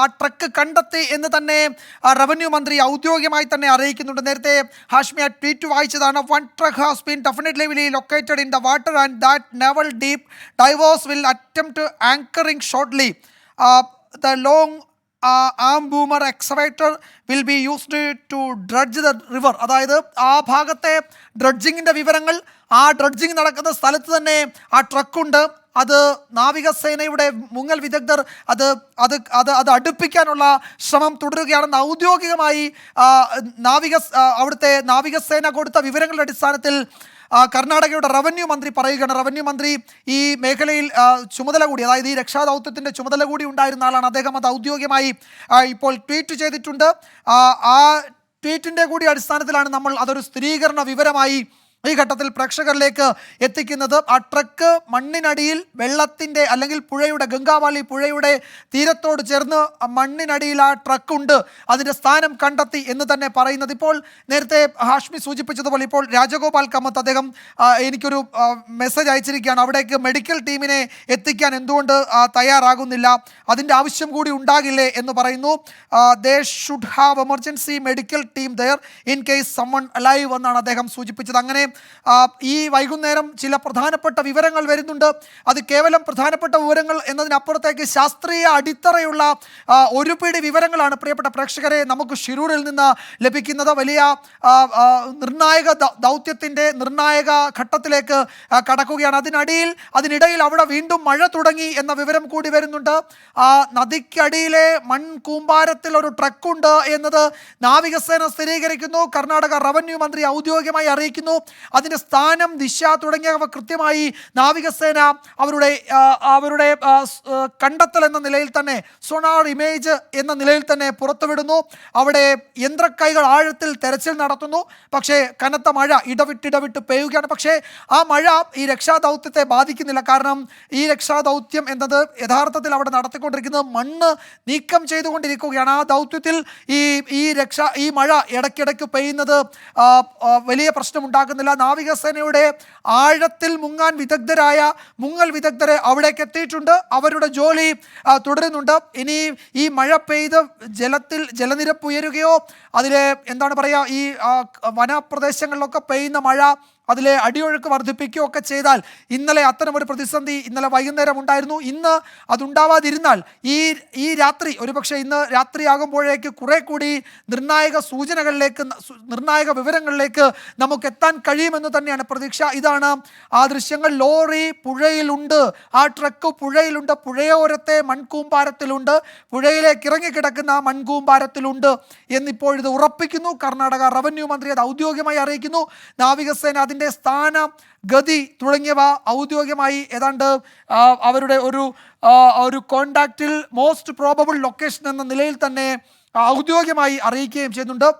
ആ ട്രക്ക് കണ്ടെത്തി എന്ന് തന്നെ റവന്യൂ മന്ത്രി ഔദ്യോഗികമായി തന്നെ അറിയിക്കുന്നുണ്ട്. നേരത്തെ ഹാഷ്മി ആ tweet വായിച്ചതാണ്. One truck has been definitely located in the water and that naval deep divers will attempt anchoring shortly the long arm boomer excavator will be used to dredge the river അതായത് ആ ഭാഗത്തെ ഡ്രഡ്ജിങ്ങിന്റെ വിവരങ്ങൾ ആ dredging നടക്കുന്ന സ്ഥലത്ത് തന്നെ ആ ട്രക്കുണ്ട് അത് നാവികസേനയുടെ മുങ്ങൽ വിദഗ്ധർ അത് അത് അത് അത് അടുപ്പിക്കാനുള്ള ശ്രമം തുടരുകയാണെന്ന് ഔദ്യോഗികമായി നാവിക അവിടുത്തെ നാവികസേന കൊടുത്ത വിവരങ്ങളുടെ അടിസ്ഥാനത്തിൽ കർണാടകയുടെ റവന്യൂ മന്ത്രി പറയുകയാണ്. റവന്യൂ മന്ത്രി ഈ മേഖലയിൽ ചുമതല കൂടി അതായത് ഈ രക്ഷാദൗത്യത്തിന്റെ ചുമതല കൂടി ഉണ്ടായിരുന്ന ആളാണ്. അദ്ദേഹം അത് ഔദ്യോഗികമായി ഇപ്പോൾ ട്വീറ്റ് ചെയ്തിട്ടുണ്ട്. ആ ട്വീറ്റിന്റെ കൂടി അടിസ്ഥാനത്തിലാണ് നമ്മൾ അതൊരു സ്ഥിരീകരണ വിവരമായി ഈ ഘട്ടത്തിൽ പ്രേക്ഷകരിലേക്ക് എത്തിക്കുന്നത് ആ ട്രക്ക് മണ്ണിനടിയിൽ വെള്ളത്തിന്റെ അല്ലെങ്കിൽ പുഴയുടെ ഗംഗാവാലി പുഴയുടെ തീരത്തോട് ചേർന്ന് മണ്ണിനടിയിൽ ആ ട്രക്കുണ്ട്. അതിന്റെ സ്ഥാനം കണ്ടെത്തി എന്ന് തന്നെ പറയുന്നത്. ഇപ്പോൾ നേരത്തെ ഹാഷ്മി സൂചിപ്പിച്ചതുപോലെ ഇപ്പോൾ രാജഗോപാൽ കമ്മത്ത് അദ്ദേഹം എനിക്കൊരു മെസ്സേജ് അയച്ചിരിക്കുകയാണ്. അവിടേക്ക് മെഡിക്കൽ ടീമിനെ എത്തിക്കാൻ എന്തുകൊണ്ട് തയ്യാറാകുന്നില്ല? അതിന്റെ ആവശ്യം കൂടി ഉണ്ടാകില്ലേ എന്ന് പറയുന്നു. They should have emergency medical team there in case someone alive എന്നാണ് അദ്ദേഹം സൂചിപ്പിച്ചത്. അങ്ങനെ ഈ വൈകുന്നേരം ചില പ്രധാനപ്പെട്ട വിവരങ്ങൾ വരുന്നുണ്ട്. അത് കേവലം പ്രധാനപ്പെട്ട വിവരങ്ങൾ എന്നതിനപ്പുറത്തേക്ക് ശാസ്ത്രീയ അടിത്തറയുള്ള ഒരു പിടി വിവരങ്ങളാണ് പ്രിയപ്പെട്ട പ്രേക്ഷകരെ നമുക്ക് ഷിരൂരിൽ നിന്ന് ലഭിക്കുന്നത്. വലിയ നിർണായക ദൗത്യത്തിന്റെ നിർണായക ഘട്ടത്തിലേക്ക് കടക്കുകയാണ്. അതിനടിയിൽ അതിനിടയിൽ അവിടെ വീണ്ടും മഴ തുടങ്ങി എന്ന വിവരം കൂടി വരുന്നുണ്ട്. ആ നദിക്കടിയിലെ മൺകൂമ്പാരത്തിൽ ഒരു ട്രക്കുണ്ട് എന്നത് നാവികസേന സ്ഥിരീകരിക്കുന്നു. കർണാടക റവന്യൂ മന്ത്രി ഔദ്യോഗികമായി അറിയിക്കുന്നു. അതിന്റെ സ്ഥാനം ദിശ തുടങ്ങിയവ കൃത്യമായി നാവികസേന അവരുടെ അവരുടെ കണ്ടെത്തൽ എന്ന നിലയിൽ തന്നെ സൊണാർ ഇമേജ് എന്ന നിലയിൽ തന്നെ പുറത്തുവിടുന്നു. അവിടെ യന്ത്രക്കൈകൾ ആഴത്തിൽ തെരച്ചിൽ നടത്തുന്നു. പക്ഷേ കനത്ത മഴ ഇടവിട്ടിടവിട്ട് പെയ്യുകയാണ്. പക്ഷേ ആ മഴ ഈ രക്ഷാദൗത്യത്തെ ബാധിക്കുന്നില്ല. കാരണം ഈ രക്ഷാദൗത്യം എന്നത് യഥാർത്ഥത്തിൽ അവിടെ നടത്തിക്കൊണ്ടിരിക്കുന്നത് മണ്ണ് നീക്കം ചെയ്തുകൊണ്ടിരിക്കുകയാണ്. ആ ദൗത്യത്തിൽ ഈ ഈ രക്ഷ ഈ മഴ ഇടയ്ക്കിടയ്ക്ക് പെയ്യുന്നത് വലിയ പ്രശ്നമുണ്ടാക്കുന്നില്ല. നാവികസേനയുടെ ആഴത്തിൽ മുങ്ങാൻ വിദഗ്ധരായ മുങ്ങൽ വിദഗ്ധരെ അവിടേക്ക് എത്തിയിട്ടുണ്ട്. അവരുടെ ജോലി തുടരുന്നുണ്ട്. ഇനി ഈ മഴ പെയ്ത് ജലത്തിൽ ജലനിരപ്പ് ഉയരുകയോ അതിലെ എന്താണ് പറയുക ഈ വനപ്രദേശങ്ങളിലൊക്കെ പെയ്യുന്ന മഴ അതിലെ അടിയൊഴുക്ക് വർദ്ധിപ്പിക്കുകയോ ഒക്കെ ചെയ്താൽ ഇന്നലെ അത്തരമൊരു പ്രതിസന്ധി ഇന്നലെ വൈകുന്നേരം ഉണ്ടായിരുന്നു. ഇന്ന് അതുണ്ടാവാതിരുന്നാൽ ഈ ഈ രാത്രി ഒരുപക്ഷെ ഇന്ന് രാത്രിയാകുമ്പോഴേക്ക് കുറെ കൂടി നിർണായക സൂചനകളിലേക്ക് നിർണായക വിവരങ്ങളിലേക്ക് നമുക്ക് എത്താൻ കഴിയുമെന്ന് തന്നെയാണ് പ്രതീക്ഷ. ഇതാണ് ആ ദൃശ്യങ്ങൾ. ലോറി പുഴയിലുണ്ട്. ആ ട്രക്ക് പുഴയിലുണ്ട്. പുഴയോരത്തെ മൺകൂമ്പാരത്തിലുണ്ട്. പുഴയിലേക്ക് ഇറങ്ങിക്കിടക്കുന്ന ആ മൺകൂമ്പാരത്തിലുണ്ട് എന്നിപ്പോഴിത് ഉറപ്പിക്കുന്നു. കർണാടക റവന്യൂ മന്ത്രി അത് ഔദ്യോഗികമായി അറിയിക്കുന്നു. നാവികസേന അതിന്റെ സ്ഥാന ഗതി തുടങ്ങിയവ ഔദ്യോഗികമായി ഏതാണ്ട് അവരുടെ ഒരു ഒരു കോണ്ടാക്റ്റിൽ മോസ്റ്റ് പ്രോബബിൾ ലൊക്കേഷൻ എന്ന നിലയിൽ തന്നെ ഔദ്യോഗികമായി അറിയിക്കുകയും ചെയ്യുന്നുണ്ട്.